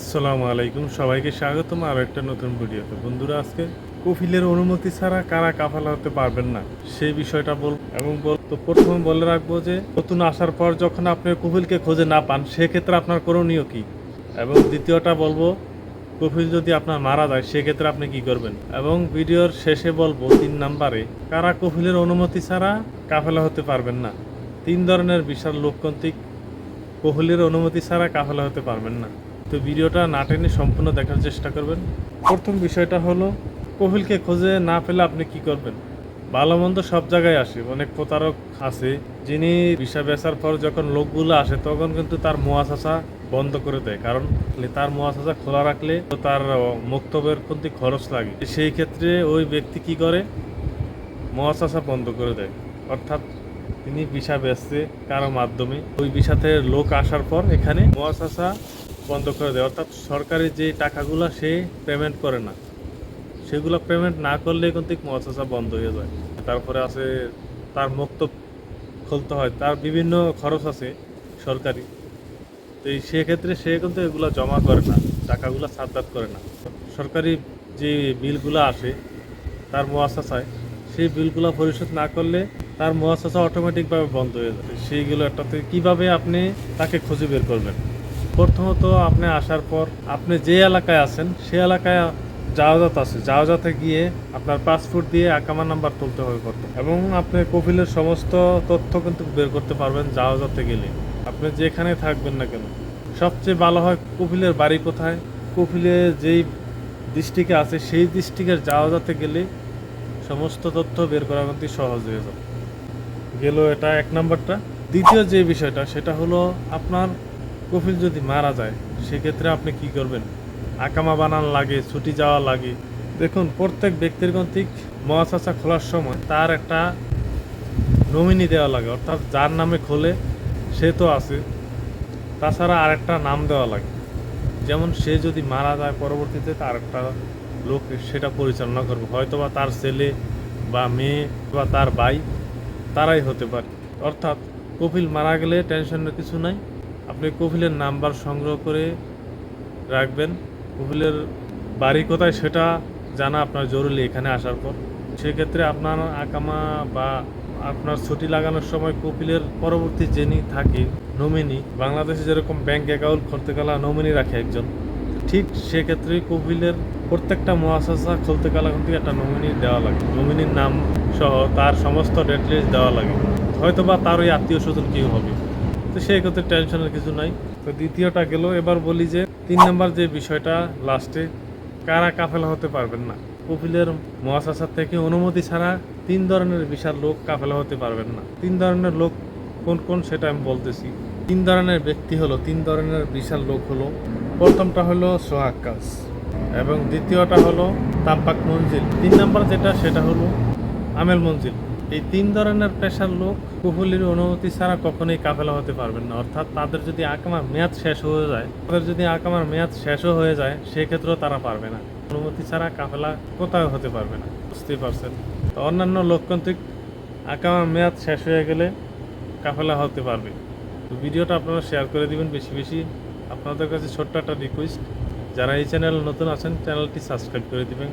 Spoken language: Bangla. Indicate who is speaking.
Speaker 1: আসসালামু আলাইকুম, সবাইকে স্বাগতম আরও একটা নতুন ভিডিওতে। বন্ধুরা, আজকে কফিলের অনুমতি ছাড়া কারা কাফালা হতে পারবেন না সেই বিষয়টা বল এবং বল তো প্রথমে বলে রাখব যে, নতুন আসার পর যখন আপনি কফিলকে খোঁজে না পান, সেক্ষেত্রে আপনার করণীয় কি? এবং দ্বিতীয়টা বলব, কফিল যদি আপনার মারা যায়, সেক্ষেত্রে আপনি কি করবেন? এবং ভিডিওর শেষে বলব তিন নাম্বারে, কারা কফিলের অনুমতি ছাড়া কাফেলা হতে পারবেন না? তিন ধরনের বিশাল লোকতান্ত্রিক কোহলির অনুমতি ছাড়া কাফেলা হতে পারবেন না। তো ভিডিওটা না টেনে সম্পূর্ণ দেখার চেষ্টা করবেন। প্রথম বিষয়টা হলো কোহলিকে খুঁজে না পেলে আপনি কি করবেন? ভালো মন্দ সব জায়গায় আসে, অনেক প্রতারক আছে, যিনি ভিসা বেচার পর যখন লোকগুলো আসে, তখন কিন্তু তার মোয়াশাসা বন্ধ করে দেয়। কারণ তার মোয়াশাসা খোলা রাখলে তো তার মুক্তবের কিন্তু খরচ লাগে। সেই ক্ষেত্রে ওই ব্যক্তি কি করে? মহাশাসা বন্ধ করে দেয়। অর্থাৎ তিনি ভিসা বেচছে কারও মাধ্যমে। ওই ভিসাতে লোক আসার পর এখানে মহাশাসা বন্ধ করে দেয়। অর্থাৎ সরকারি যে টাকাগুলো সে পেমেন্ট করে না, সেগুলো পেমেন্ট না করলে কিন্তু মহাশাসা বন্ধ হয়ে যায়। তারপরে আছে তার মুক্ত খুলতে হয়, তার বিভিন্ন খরচ আছে সরকারি। তো এই সেক্ষেত্রে সে কিন্তু এগুলো জমা করে না, টাকাগুলো সাদ্দাত করে না। সরকারি যে বিলগুলো আসে, তার মহাশাসায় সেই বিলগুলো পরিশোধ না করলে তার মহাশাসা অটোমেটিকভাবে বন্ধ হয়ে যাবে সেইগুলো একটাতে কীভাবে আপনি তাকে খুঁজে বের করবেন? প্রথমত আপনি আসার পর আপনি যে এলাকায় আছেন, সে এলাকায় জাহাজাত আছে। জাহাজাতে গিয়ে আপনার পাসপোর্ট দিয়ে আকামা নাম্বার তুলতে হবে প্রথম। এবং আপনি কপিলের সমস্ত তথ্য কিন্তু বের করতে পারবেন জাহাজাতে গেলে। আপনি যেখানে থাকবেন না কেন। সবচেয়ে ভালো হয় কপিলের বাড়ি কোথায়? কপিলে যেই ডিস্ট্রিক্টে আছে, সেই ডিস্ট্রিক্টের জাহাজাতে গেলে সমস্ত তথ্য বের করা কিন্তু সহজ হয়ে যাবে। গেল এটা এক নম্বরটা। দ্বিতীয় যে বিষয়টা, সেটা হলো আপনার কফিল যদি মারা যায়, সেক্ষেত্রে আপনি কি করবেন? আকামা বানান লাগে, ছুটি যাওয়া লাগে। দেখুন, প্রত্যেক ব্যক্তির কর্তৃক মহাচাচা খোলার সময় তার একটা নমিনি দেওয়া লাগে। অর্থাৎ যার নামে খোলে, সে তো আছে। তাছাড়া আরেকটা নাম দেওয়া লাগে। যেমন সে যদি মারা যায় পরবর্তীতে তার একটা লোক সেটা পরিচালনা করবে। হয়তো বা তার ছেলে বা মেয়ে বা তার ভাই, তারাই হতে পারে। অর্থাৎ কপিল মারা গেলে টেনশনের কিছু নাই। আপনি কপিলের নাম্বার সংগ্রহ করে রাখবেন। কপিলের বাড়ি কোথায় সেটা জানা আপনার জরুরি এখানে আসার পর। সেক্ষেত্রে আপনার আকামা বা আপনার ছুটি লাগানোর সময় কপিলের পরবর্তী যিনি থাকে, নমিনি, বাংলাদেশে যেরকম ব্যাংক অ্যাকাউন্ট খুলতে গেলে নমিনি রাখে একজন, ঠিক সেক্ষেত্রে কপিলের প্রত্যেকটা মহাশাসা খুলতে গেলে কিন্তু একটা নমিনি দেওয়া লাগে। নমিনির নাম সহ তার সমস্ত ডিটেলস দেওয়া লাগে। হয়তো বা তার ওই আত্মীয় স্বজন কেউ হবে। তো সেই ক্ষেত্রে টেনশনের কিছু নাই। তো দ্বিতীয়টা গেল, এবার বলি যে তিন নম্বর যে বিষয়টা লাস্টে কারা কাফেলা হতে পারবেন না? কপিলের মহাশাসার থেকে অনুমতি ছাড়া তিন ধরনের বিশাল লোক কাফেলা হতে পারবেন না। তিন ধরনের লোক কোন কোন সেটা আমি বলতেছি। তিন ধরনের ব্যক্তি হলো, তিন ধরনের বিশাল লোক হলো। প্রথমটা হলো সোহাগ কাজ এবং দ্বিতীয়টা হলো তাব্বাক মঞ্জিল। তিন নম্বর যেটা, সেটা হলো আমেল মঞ্জিল। এই তিন ধরনের পেশার লোক কুহুলির অনুমতি ছাড়া কখনোই কাফেলা হতে পারবেন না। অর্থাৎ তাদের যদি আকামার মেয়াদ শেষ হয়ে যায়, তাদের যদি আকামার মেয়াদ শেষও হয়ে যায়, সেক্ষেত্রেও তারা পারবে না। অনুমতি ছাড়া কাফেলা কোথাও হতে পারবে না। বুঝতেই পারছেন? তো অন্যান্য লোকতান্ত্রিক আকামার মেয়াদ শেষ হয়ে গেলে কাফেলা হতে পারবে। তো ভিডিওটা আপনারা শেয়ার করে দিবেন বেশি বেশি। আপনাদের কাছে ছোট্ট একটা রিকোয়েস্ট যারা এই চ্যানেল নতুন আছেন চ্যানেলটি সাবস্ক্রাইব করে দিবেন।